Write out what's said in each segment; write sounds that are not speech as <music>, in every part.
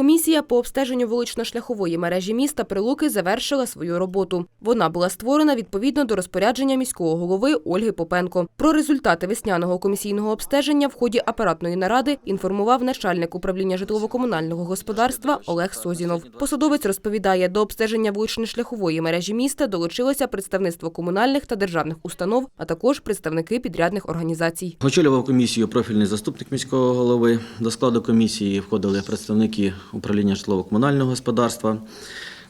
Комісія по обстеженню вулично-шляхової мережі міста Прилуки завершила свою роботу. Вона була створена відповідно до розпорядження міського голови Ольги Попенко. Про результати весняного комісійного обстеження в ході апаратної наради інформував начальник управління житлово-комунального господарства Олег Созінов. Посадовець розповідає, до обстеження вулично-шляхової мережі міста долучилося представництво комунальних та державних установ, а також представники підрядних організацій. Очолював комісію профільний заступник міського голови. До складу комісії входили представники управління житлово-комунального господарства,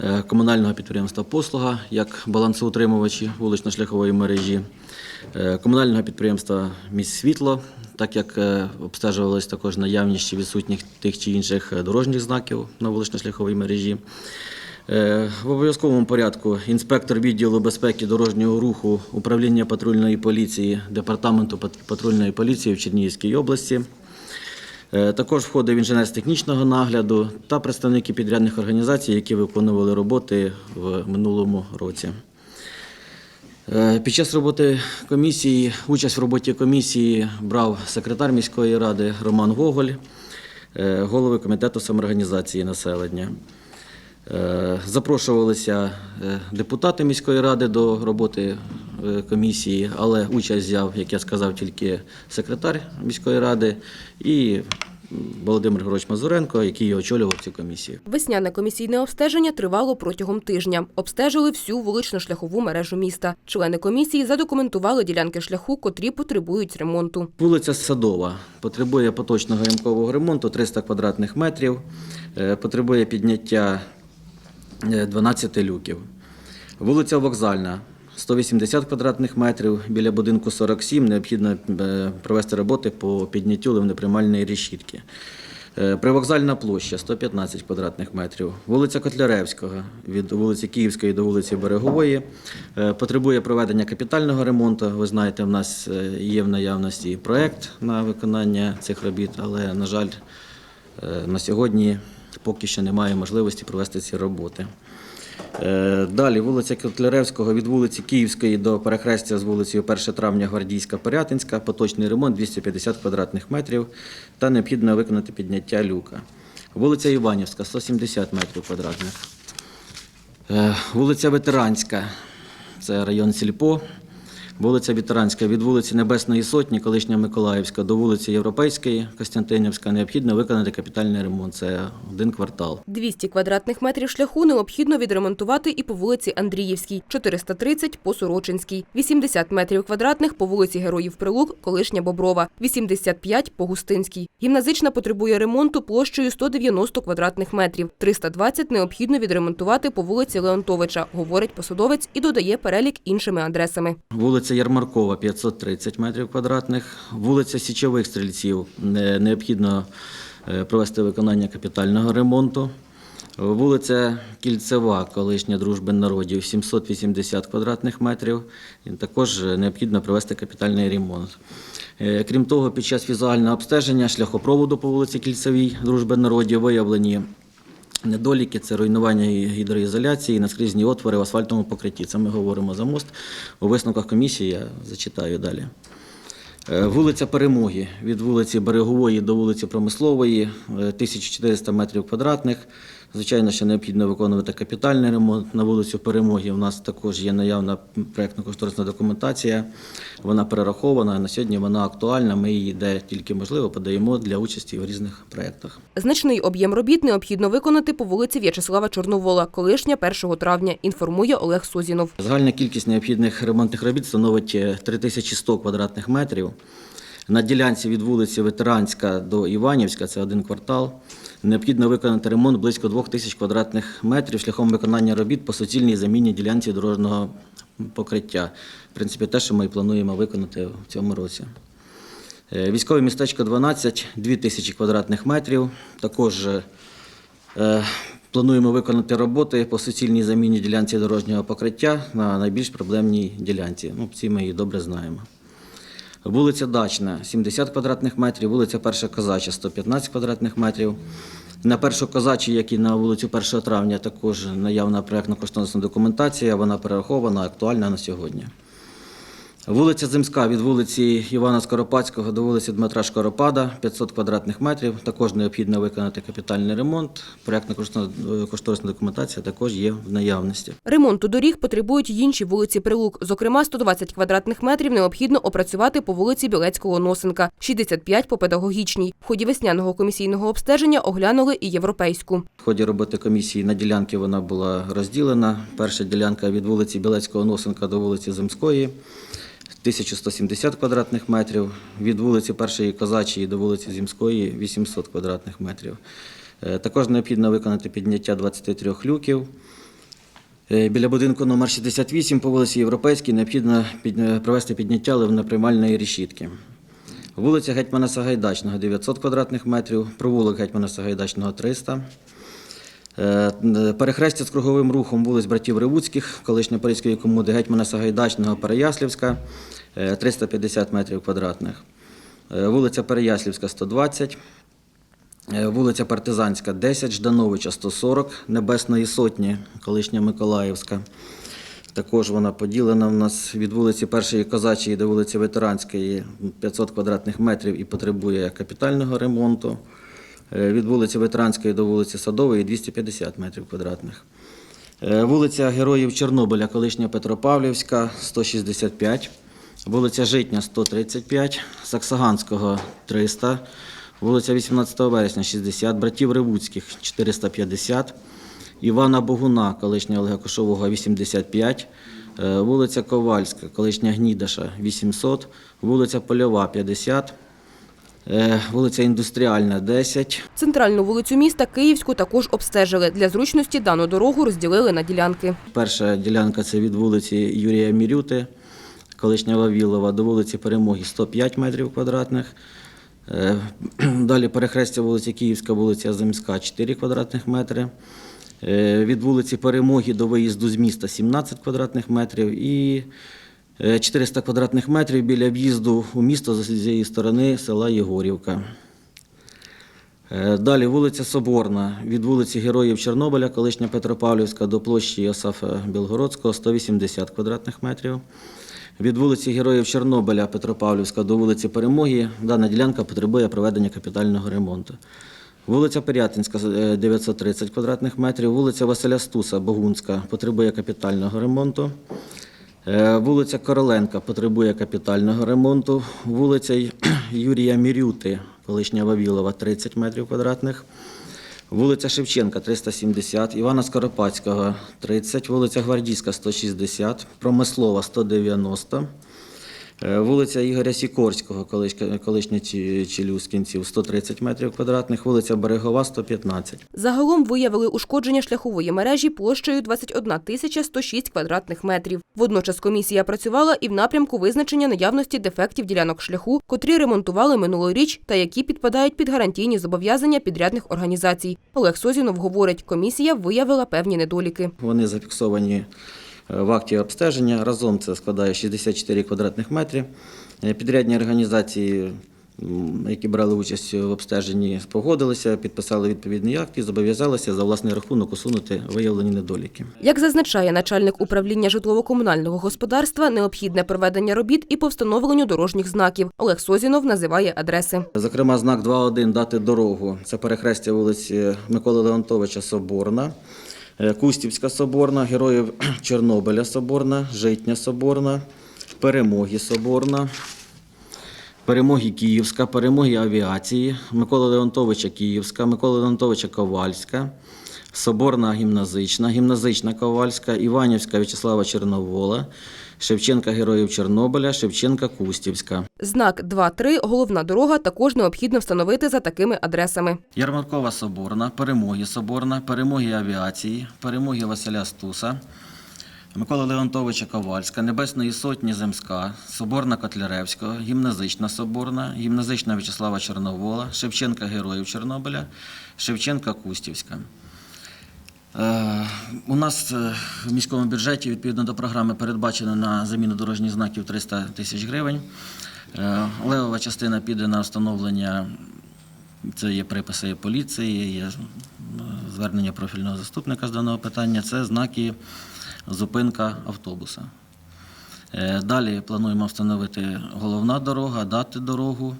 е, комунального підприємства Послуга як балансоутримувачі вулично-шляхової мережі, е, комунального підприємства Міст Світло, так як е, обстежувалась також наявність відсутніх тих чи інших дорожніх знаків на вулично-шляховій мережі. В обов'язковому порядку інспектор відділу безпеки дорожнього руху управління патрульної поліції департаменту патрульної поліції в Чернігівській області. Е, Також входив інженер з технічного нагляду та представники підрядних організацій, які виконували роботи в минулому році. Е, Під час роботи комісії, участь в роботі комісії брав секретар міської ради Роман Гоголь, е, голови комітету самоорганізації населення. Запрошувалися депутати міської ради до роботи комісії, але участь взяв, як я сказав, тільки секретар міської ради і Володимир Григорович Мазуренко, який очолював цю комісію. Весняне комісійне обстеження тривало протягом тижня. Обстежили всю вулично-шляхову мережу міста. Члени комісії задокументували ділянки шляху, котрі потребують ремонту. Вулиця Садова потребує поточного ямкового ремонту 300 квадратних метрів, е, потребує підняття е, 12 люків. Вулиця Вокзальна 180 квадратних метрів, біля будинку 47 необхідно е, провести роботи по підняттю ливнеприймальної решітки. Е, Привокзальна площа 115 квадратних метрів. Вулиця Котляревського від вулиці Київської до вулиці Берегової е, потребує проведення капітального ремонту. Ви знаєте, в нас є в наявності проект на виконання цих робіт, але, на жаль, на сьогодні поки що немає можливості провести ці роботи. Е, Далі вулиця Котляревського від вулиці Київської до перехрестя з вулицею 1 травня Гвардійська Порятинська, поточний ремонт 250 квадратних метрів та необхідно виконати підняття люка. Вулиця Іванівська 170 метрів квадратних. Е, Вулиця Ветеранська, це район Сільпо. Вулиця Ветеранська від вулиці Небесної Сотні, колишня Миколаївська, до вулиці Європейської, Костянтинівська, необхідно виконати капітальний ремонт. Це один квартал. 200 квадратних метрів шляху необхідно відремонтувати і по вулиці Андріївській, 430 – по Сорочинській, 80 метрів квадратних по вулиці Героїв Прилук, колишня Боброва, 85 – по Густинській. Гімназична потребує ремонту площею 190 квадратних метрів, 320 необхідно відремонтувати по вулиці Леонтовича, говорить посадовець і додає перелік іншими адресами. Вулиця Ярмаркова 530 метрів квадратних. Вулиця Січових стрільців необхідно е, провести виконання капітального ремонту. Вулиця Кільцева, колишня дружби народів, 780 квадратних метрів. Також е, необхідно провести капітальний ремонт. Е, Крім того, під час візуального обстеження шляхопроводу по вулиці Кільцевій дружби народів виявлені Недоліки це руйнування гідроізоляції, наскрізні отвори в асфальтовому покритті. Це ми говоримо за мост. У висновках комісії я зачитаю далі. Е, Вулиця Перемоги від вулиці Берегової до вулиці Промислової е, 1400 метрів квадратних. Звичайно, що необхідно виконувати капітальний ремонт на вулицю Перемоги. У нас також є наявна проєктно-кошторисна документація. Вона перерахована. На сьогодні вона актуальна. Ми її де тільки можливо подаємо для участі в різних проєктах. Значний об'єм робіт необхідно виконати по вулиці В'ячеслава Чорновола, колишня 1 травня, інформує Олег Созінов. Загальна кількість необхідних ремонтних робіт становить е, 3100 квадратних метрів. На ділянці від вулиці Ветеранська до Іванівська, це один квартал, необхідно виконати ремонт близько 2000 квадратних метрів шляхом виконання робіт по суцільній заміні ділянці дорожнього покриття. В принципі, те, що ми і плануємо виконати в цьому році. Е, Військове містечко 12, 2000 квадратних метрів. Також е, Плануємо виконати роботи по суцільній заміні ділянці дорожнього покриття на найбільш проблемній ділянці. Ну, ці ми її добре знаємо. Вулиця Дачна 70 квадратних метрів, вулиця Перша Козача 115 квадратних метрів. На першу козачі, як і на вулицю 1 травня, також наявна проєктно-кошторисна документація, вона перерахована, актуальна на сьогодні. Вулиця Земська від вулиці Івана Скоропадського до вулиці Дмитра Шкоропада 500 квадратних метрів. Також необхідно виконати капітальний ремонт. Проектна кошторисна документація також є в наявності. Ремонту доріг потребують й інші вулиці Прилук. Зокрема, 120 квадратних метрів необхідно опрацювати по вулиці Білецького Носенка, 65 по педагогічній. В ході весняного комісійного обстеження оглянули і європейську. В ході роботи комісії на ділянки вона була розділена. Перша ділянка від вулиці Білецького Носенка до вулиці Земської. 1170 квадратних метрів, від вулиці Першої Козачої до вулиці Зімської 800 квадратних метрів. Е, Також необхідно виконати підняття 23 люків. Е, Біля будинку номер 68 по вулиці Європейській необхідно провести підняття ливноприймальної решітки. Вулиця Гетьмана Сагайдачного 900 квадратних метрів, провулок Гетьмана Сагайдачного 300. Е, Перехрестя з круговим рухом вулиць братів Ревуцьких, колишня Паризької комуди Гетьмана Сагайдачного, Переяслівська, е, 350 метрів квадратних. Е, Вулиця Переяслівська 120, е, вулиця Партизанська 10, Ждановича 140, Небесної Сотні, колишня Миколаївська. Також вона поділена в нас від вулиці Першої Козачої до вулиці Ветеранської 500 квадратних метрів і потребує капітального ремонту. Е, Від вулиці Ветеранської до вулиці Садової 250 метрів квадратних. Е, Вулиця Героїв Чорнобиля, колишня Петропавлівська 165, вулиця Житня 135, Саксаганського 300, вулиця 18 вересня 60, братів Ревуцьких 450, Івана Богуна, колишня Олега Кошового 85, е, вулиця Ковальська, колишня Гнідаша 800, вулиця Польова 50, е, вулиця Індустріальна 10, Центральну вулицю міста Київську також обстежили. Для зручності дану дорогу розділили на ділянки. Перша ділянка це від вулиці Юрія Мірюти, колишня Вавілова, до вулиці Перемоги 105 метрів квадратних. Е, <clears throat> Далі перехрестя вулиці Київська, вулиця Земська 4 квадратних метри. Е, Від вулиці Перемоги до виїзду з міста 17 квадратних метрів і е, 400 квадратних метрів біля в'їзду у місто з цієї сторони села Єгорівка. Е, Далі вулиця Соборна, від вулиці Героїв Чорнобиля, колишня Петропавлівська до площі Йосафа Білгородського 180 квадратних метрів. Від вулиці Героїв Чорнобиля Петропавлівська до вулиці Перемоги дана ділянка потребує проведення капітального ремонту. Вулиця Пирятинська е, 930 квадратних метрів, вулиця Василя Стуса Богунська потребує капітального ремонту. Е, Вулиця Короленка потребує капітального ремонту. Вулиця <clears throat> Юрія Мірюти, колишня Вавілова, 30 метрів квадратних. Вулиця Шевченка 370, Івана Скоропадського 30, вулиця Гвардійська 160, Промислова 190, е, вулиця Ігоря Сікорського, колишня- Челюскінців 130 метрів квадратних, вулиця Берегова 115. Загалом виявили ушкодження шляхової мережі площею 21 тисяча 106 квадратних метрів. Водночас комісія працювала і в напрямку визначення наявності дефектів ділянок шляху, котрі ремонтували минулоріч та які підпадають під гарантійні зобов'язання підрядних організацій. Олег Созінов говорить, комісія виявила певні недоліки. Вони зафіксовані е, в акті обстеження. Разом це складає 64 квадратних метри. Е, Підрядні організації, які брали участь в обстеженні, погодилися, підписали відповідний акт і зобов'язалися за власний рахунок усунути виявлені недоліки. Як зазначає начальник управління житлово-комунального господарства, необхідне проведення робіт і по встановленню дорожніх знаків. Олег Созінов називає адреси. Зокрема, знак 2.1 дати дорогу. Це перехрестя вулиці Миколи Леонтовича Соборна, е, Кустівська Соборна, Героїв <clears throat> Чорнобиля Соборна, Житня Соборна, Перемоги Соборна, Перемоги Київська, Перемоги авіації, Микола Леонтовича Київська, Микола Леонтовича Ковальська, Соборна гімназична, гімназична Ковальська, Іванівська В'ячеслава Чорновола, Шевченка Героїв Чорнобиля, Шевченка Кустівська. Знак 2.3 «Головна дорога» також необхідно встановити за такими адресами. Ярмаркова Соборна, Перемоги Соборна, Перемоги авіації, Перемоги Василя Стуса, Миколи Леонтовича Ковальська, Небесної Сотні Земська, Соборна Котляревського, Гімназична Соборна, Гімназична В'ячеслава Чорновола, Шевченка Героїв Чорнобиля, Шевченка Кустівська. Е, У нас е, в міському бюджеті відповідно до програми передбачено на заміну дорожніх знаків 300 тисяч гривень. Е, Левова частина піде на встановлення це є приписи поліції, є звернення профільного заступника з даного питання. Це знаки зупинка автобуса. Далі плануємо встановити головна дорога, дати дорогу,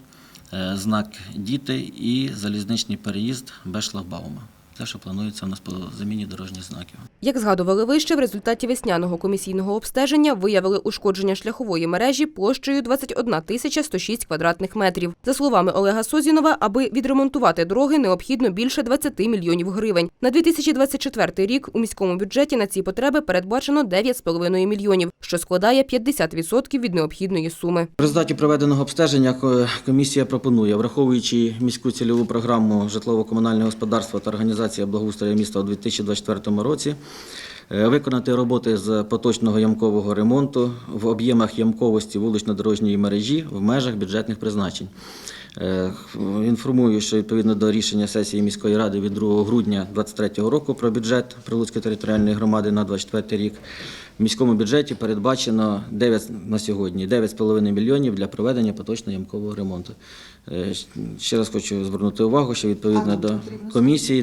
знак діти і залізничний переїзд без шлагбаума. Те, що планується у нас по заміні дорожніх знаків. Як згадували вище, в результаті весняного комісійного обстеження виявили ушкодження шляхової мережі площею 21 тисяча 106 квадратних метрів. За словами Олега Созінова, аби відремонтувати дороги, необхідно більше 20 мільйонів гривень. На 2024 рік у міському бюджеті на ці потреби передбачено 9,5 мільйонів, що складає 50% від необхідної суми. В результаті проведеного обстеження комісія пропонує, враховуючи міську цільову програму житлово-комунального господарства та організація благоустрою міста у 2024 році, е, виконати роботи з поточного ямкового ремонту в об'ємах ямковості вулично-дорожньої мережі в межах бюджетних призначень. Е, Інформую, що відповідно до рішення сесії міської ради від 2 грудня 2023 року про бюджет Прилуцької територіальної громади на 2024 рік в міському бюджеті передбачено 9 на сьогодні 9,5 мільйонів для проведення поточного ямкового ремонту. Е, Ще раз хочу звернути увагу, що відповідно до комісії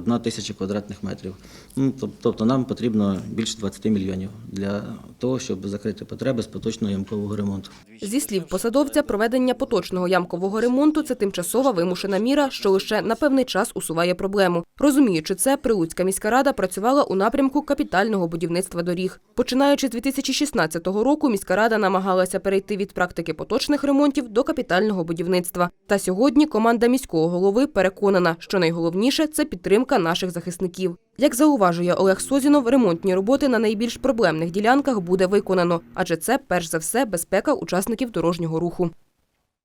21 тисяча квадратних метрів. Ну, Тобто нам потрібно більше 20 мільйонів для того, щоб закрити потреби з поточного ямкового ремонту. Зі слів посадовця, проведення поточного ямкового ремонту це тимчасова вимушена міра, що лише на певний час усуває проблему. Розуміючи це, Прилуцька міська рада працювала у напрямку капітального будівництва доріг. Починаючи з 2016 року, міська рада намагалася перейти від практики поточних ремонтів до капітального будівництва. Та сьогодні команда міського голови переконана, що найголовніше це підтримка наших захисників. Як зауважує Олег Созінов, ремонтні роботи на найбільш проблемних ділянках буде виконано, адже це перш за все безпека учасників дорожнього руху.